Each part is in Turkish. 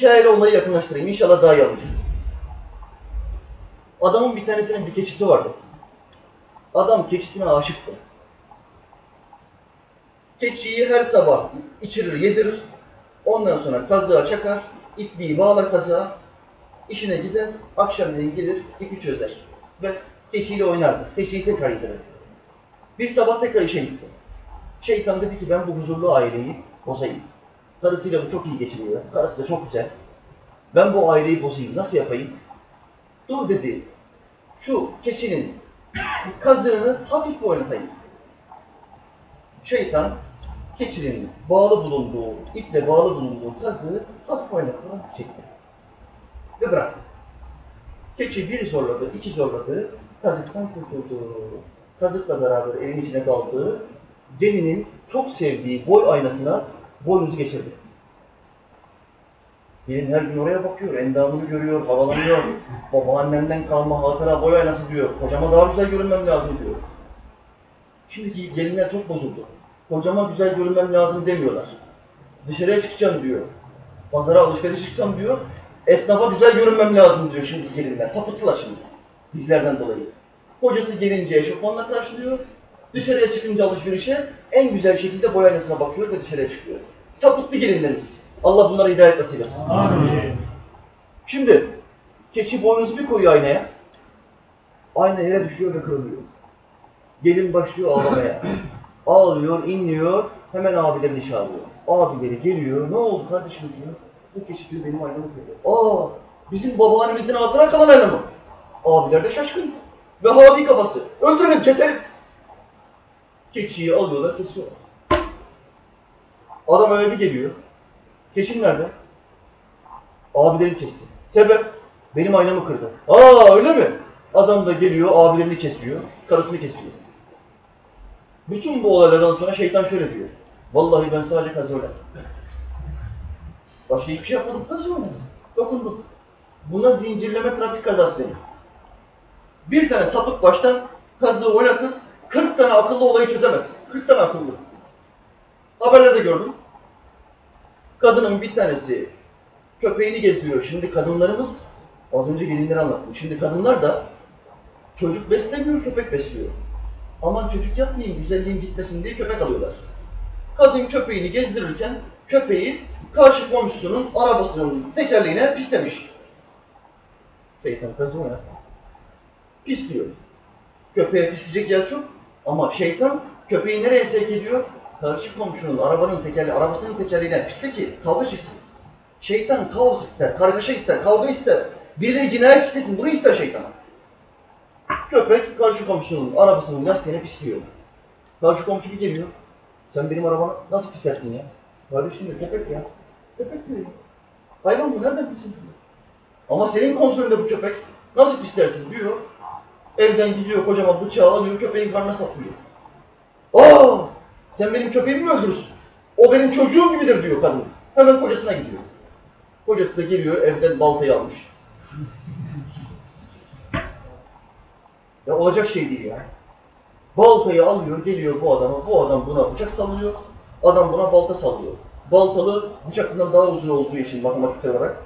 Hikayeyle olayı yakınlaştırayım. İnşallah daha iyi anlayacağız. Adamın bir tanesinin bir keçisi vardı. Adam keçisine aşıktı. Keçiyi her sabah içirir, yedirir. Ondan sonra kazığa çakar, ipliği bağlar kazığa, işine gider, akşamleyin gelir, ipi çözer. Ve keçiyle oynardı. Keçiyi tekrar yedirirdi. Bir sabah tekrar işe gitti. Şeytan dedi ki ben bu huzurlu aileyi bozayım. Karısıyla bu çok iyi geçiniyor. Karısı da çok güzel. Ben bu aileyi bozayım. Nasıl yapayım? Dur dedi. Şu keçinin kazığını hafif oynatayım. Şeytan keçinin bağlı bulunduğu, iple bağlı bulunduğu kazığı hafif oynatarak çekti. Ve bıraktı. Keçi bir zorladı, iki zorladı, kazıktan kurtuldu. Kazıkla beraber evin içine daldı. Gelinin çok sevdiği boy aynasına boynuzu geçirdi. Gelin her gün oraya bakıyor, endamını görüyor, havalanıyor. Babaannemden kalma hatıra boy aynası diyor. Kocama daha güzel görünmem lazım diyor. Şimdiki gelinler çok bozuldu. Kocama güzel görünmem lazım demiyorlar. Dışarıya çıkacağım diyor. Pazara alışveriş çıkacağım diyor. Esnafa güzel görünmem lazım diyor şimdiki gelinler. Sapıttılar şimdi. Bizlerden dolayı. Kocası gelince eşofmanla karşılıyor. Dışarıya çıkınca alışverişe en güzel şekilde boy aynasına bakıyor ve dışarıya çıkıyor. Sapıttı gelinlerimiz. Allah bunlara hidayet nasip etsin. Amin. Şimdi keçi boynuzu bir koyuyor aynaya. Ayna yere düşüyor ve kırılıyor. Gelin başlıyor ağlamaya. Ağlıyor, inliyor. Hemen abilerini çağırıyor. Abileri geliyor. Ne oldu kardeşim diyor. Bu keçi diyor benim aynamı kırdı. Aa bizim babaannemizden hatıra kalan ayna mı? Abiler de şaşkın. Ve Habi kafası. Öldürelim, keselim. Keçiyi alıyorlar, kesiyorlar. Adam eve bir geliyor. Keçin nerede? Abilerini kesti. Sebep? Benim aynamı kırdı. Aa öyle mi? Adam da geliyor abilerini kesiyor, karısını kesiyor. Bütün bu olaylardan sonra şeytan şöyle diyor. Vallahi ben sadece kazı. Başka hiçbir şey yapmadım. Kazı. Dokundum. Buna zincirleme trafik kazası denir. Bir tane sapık baştan kazığı oynatıp 40 tane akıllı olayı çözemez. 40 tane akıllı. Haberlerde gördüm. Kadının bir tanesi köpeğini gezdiriyor. Şimdi kadınlarımız, az önce gelinleri anlattım. Şimdi kadınlar da çocuk beslemiyor, köpek besliyor. Aman çocuk yapmayayım, güzelliğim gitmesin diye köpek alıyorlar. Kadın köpeğini gezdirirken köpeği karşı komşusunun arabasının tekerleğine pislemiş. Şeytan kazı o ya. Pisliyor. Köpeğe pisleyecek yer çok ama şeytan köpeği nereye sevk ediyor? Karşı komşunun arabanın tekerle arabasının tekerleğine pisle ki kavga çıksın. Şeytan kaos ister, kargaşa ister, kavga ister. Birileri cinayet istesin, bunu ister şeytan. Köpek karşı komşunun arabasının lastiğine pisliyor. Karşı komşu bir geliyor. Sen benim arabamı nasıl pislersin ya? Kardeşim diyor, köpek ya. Köpek diyor. Hayvan bu, nereden pissin. Ama senin kontrolünde bu köpek. Nasıl pislersin diyor. Evden gidiyor kocaman bıçağı alıyor, köpeğin karnına saplıyor. Aa! Sen benim köpeğimi mi öldürürsün? O benim çocuğum gibidir diyor kadın. Hemen kocasına gidiyor. Kocası da geliyor evden baltayı almış. ya olacak şey değil ya. Baltayı alıyor, geliyor bu adama. Bu adam buna bıçak sallıyor. Adam buna balta sallıyor. Baltalı bıçaklından daha uzun olduğu için matematiksel olarak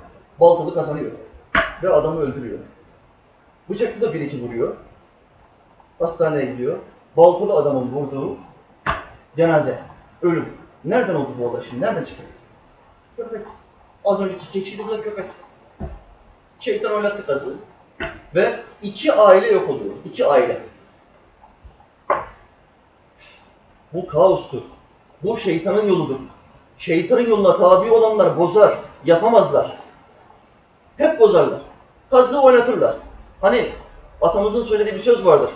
baltalı kazanıyor. Ve adamı öldürüyor. Bıçaklı da bir iki vuruyor. Hastaneye gidiyor. Baltalı adamın vurduğu cenaze, ölüm. Nereden oldu bu olay şimdi? Nereden çıktı? Köpek. Az önceki keçiydi bu da köpek. Şeytan oynattı kazığı. Ve iki aile yok oluyor. İki aile. Bu kaostur. Bu şeytanın yoludur. Şeytanın yoluna tabi olanlar bozar, yapamazlar. Hep bozarlar. Kazığı oynatırlar. Hani atamızın söylediği bir söz vardır.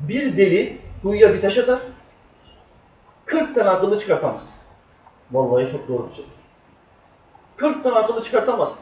Bir deli kuyuya bir taş atar, 40 tane akıllı çıkartamaz. Vallahi çok doğru bir söz. 40 tane akıllı çıkartamaz.